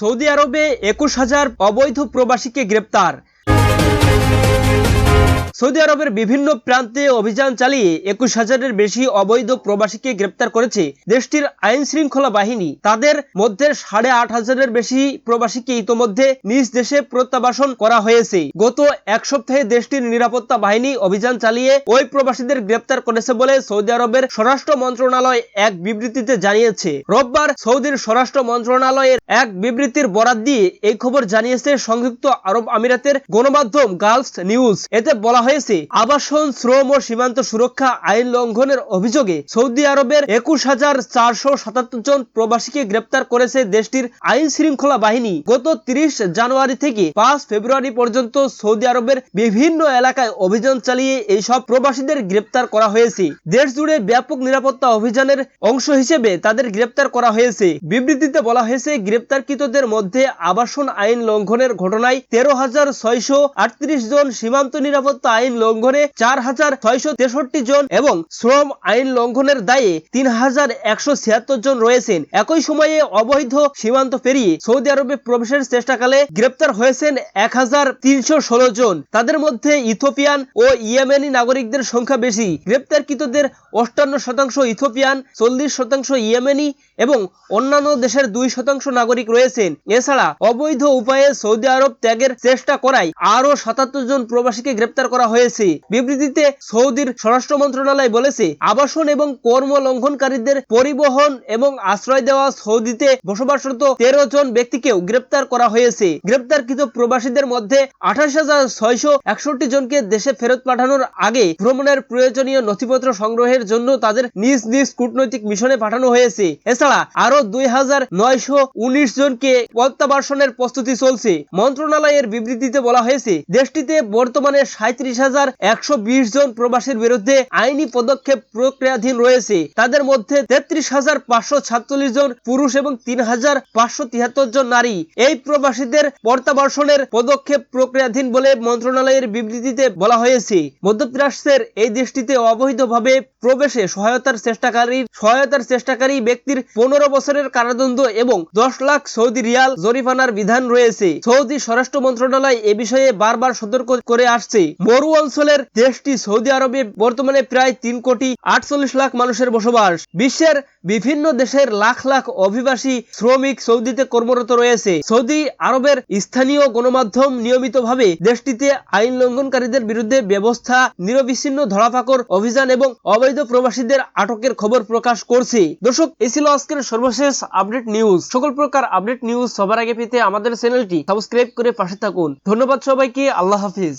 Saudi আরবে একুশ হাজার অবৈধ প্রবাসীকে গ্রেপ্তার। সৌদি আরবের বিভিন্ন প্রান্তে অভিযান চালিয়ে একুশ হাজারের বেশি অবৈধ প্রবাসীকে গ্রেপ্তার করেছে দেশটির আইন শৃঙ্খলা বাহিনী। তাদের মধ্যে সাড়ে আট হাজারের বেশি প্রবাসীকে ইতোমধ্যে নিজ দেশে প্রত্যাবাসন করা হয়েছে। গত এক সপ্তাহে দেশটির নিরাপত্তা বাহিনী অভিযান চালিয়ে ওই প্রবাসীদের গ্রেপ্তার করেছে বলে সৌদি আরবের স্বরাষ্ট্র মন্ত্রণালয় এক বিবৃতিতে জানিয়েছে। রোববার সৌদির স্বরাষ্ট্র মন্ত্রণালয়ের এক বিবৃতির বরাত দিয়ে এই খবর জানিয়েছে সংযুক্ত আরব আমিরাতের গণমাধ্যম গার্লস নিউজ। এতে বলা হয়েছে। আবাসন, শ্রম ও সীমান্ত সুরক্ষা আইন লঙ্ঘনের অভিযোগে সৌদি আরবের একুশ হাজার চারশো সাতাত্তর জন প্রবাসীকে গ্রেপ্তার করেছে দেশটির আইন শৃঙ্খলা বাহিনী। গত তিরিশ জানুয়ারি থেকে পাঁচ ফেব্রুয়ারি পর্যন্ত সৌদি আরবের বিভিন্ন এলাকায় অভিযান চালিয়ে এইসব প্রবাসীদের গ্রেপ্তার করা হয়েছে। দেশ জুড়ে ব্যাপক নিরাপত্তা অভিযানের অংশ হিসেবে তাদের গ্রেপ্তার করা হয়েছে। বিবৃতিতে বলা হয়েছে, গ্রেপ্তারকৃতদের মধ্যে আবাসন আইন লঙ্ঘনের ঘটনায় তেরো হাজার ছয়শো আটত্রিশ জন সীমান্ত নিরাপত্তা আইন লঙ্ঘনে চার হাজার ছয়শো তেষট্টি জন এবং শ্রম আইন লঙ্ঘনের দায়ে তিন হাজার একশো ছিয়াত্তর জন রয়েছেন। একই সময়ে অবৈধ সীমান্ত পেরিয়ে সৌদি আরবে প্রবেশের চেষ্টাকালে গ্রেপ্তার হয়েছেন এক হাজার তিনশো ষোলো জন। তাদের মধ্যে ইথোপিয়ান ও ইয়েমেনি নাগরিকদের সংখ্যা বেশি। গ্রেপ্তারকৃতদের অষ্টান্ন শতাংশ ইথোপিয়ান চল্লিশ শতাংশ ইয়েমেনি এবং অন্যান্য দেশের দুই শতাংশ নাগরিক রয়েছেন। এছাড়া অবৈধ উপায়ে সৌদি আরব ত্যাগের চেষ্টা করায় আরও সাতাত্তর জন প্রবাসীকে গ্রেপ্তার করা হয়েছে। বিবৃতিতে সৌদির স্বরাষ্ট্র মন্ত্রণালয় বলেছে, আবাসন এবং কর্ম লঙ্ঘনকারীদের পরিবহন এবং আশ্রয় দেওয়া সৌদিতে বসবাসরত তেরো জন ব্যক্তিকেও গ্রেপ্তার করা হয়েছে। গ্রেপ্তারকৃত প্রবাসীদের মধ্যে আঠাশ হাজার ছয়শো একষট্টি জনকে দেশে ফেরত পাঠানোর আগে ভ্রমণের প্রয়োজনীয় নথিপত্র সংগ্রহের জন্য তাদের নিজ নিজ কূটনৈতিক মিশনে পাঠানো হয়েছে। এছাড়া আরও দুই হাজার নয়শো উনিশ জনকে প্রত্যাবাসনের প্রস্তুতি চলছে। মন্ত্রণালয়ের বিবৃতিতে বলা হয়েছে, দেশটিতে বর্তমানে সাঁত্রিশ হাজার একশো বিশ জন প্রবাসীর বিরুদ্ধে আইনি পদক্ষেপ প্রক্রিয়াধীন রয়েছে। তাদের মধ্যে তেত্রিশ হাজার পাঁচশো সাতচল্লিশ জন পুরুষ এবং তিন হাজার পাঁচশো তিয়াত্তর জন নারী। এই প্রবাসীদের প্রত্যাবাসনের পদক্ষেপ প্রক্রিয়াধীন বলে মন্ত্রণালয়ের বিবৃতিতে বলা হয়েছে। মধ্যপ্রাচ্যের এই দেশটিতে অবৈধভাবে প্রবেশে সহায়তার চেষ্টাকারী সহায়তার চেষ্টাকারী ব্যক্তির পনেরো বছরের কারাদণ্ড এবং দশ লাখ সৌদি রিয়াল জরিমানার বিধান রয়েছে। সৌদি স্বরাষ্ট্র মন্ত্রণালয় এ বিষয়ে বারবার সতর্ক করে আসছে। মরু অঞ্চলের দেশটি সৌদি আরবে বর্তমানে প্রায় তিন কোটি আটচল্লিশ লাখ মানুষের বসবাস। বিশ্বের বিভিন্ন দেশের লাখ লাখ অভিবাসী শ্রমিক সৌদিতে কর্মরত রয়েছে। সৌদি আরবের স্থানীয় গণমাধ্যম নিয়মিতভাবে দেশটিতে আইন লঙ্ঘনকারীদের বিরুদ্ধে ব্যবস্থা, নিরবিচ্ছিন্ন ধরাপাকড় অভিযান এবং অবৈধ প্রবাসীদের আটকের খবর প্রকাশ করছে। দর্শক এই ছিল আজকের সর্বশেষ আপডেট নিউজ। সকল প্রকার আপডেট নিউজ সবার আগে পেতে আমাদের চ্যানেলটি সাবস্ক্রাইব করে পাশে থাকুন। ধন্যবাদ সবাইকে, আল্লাহ হাফিজ।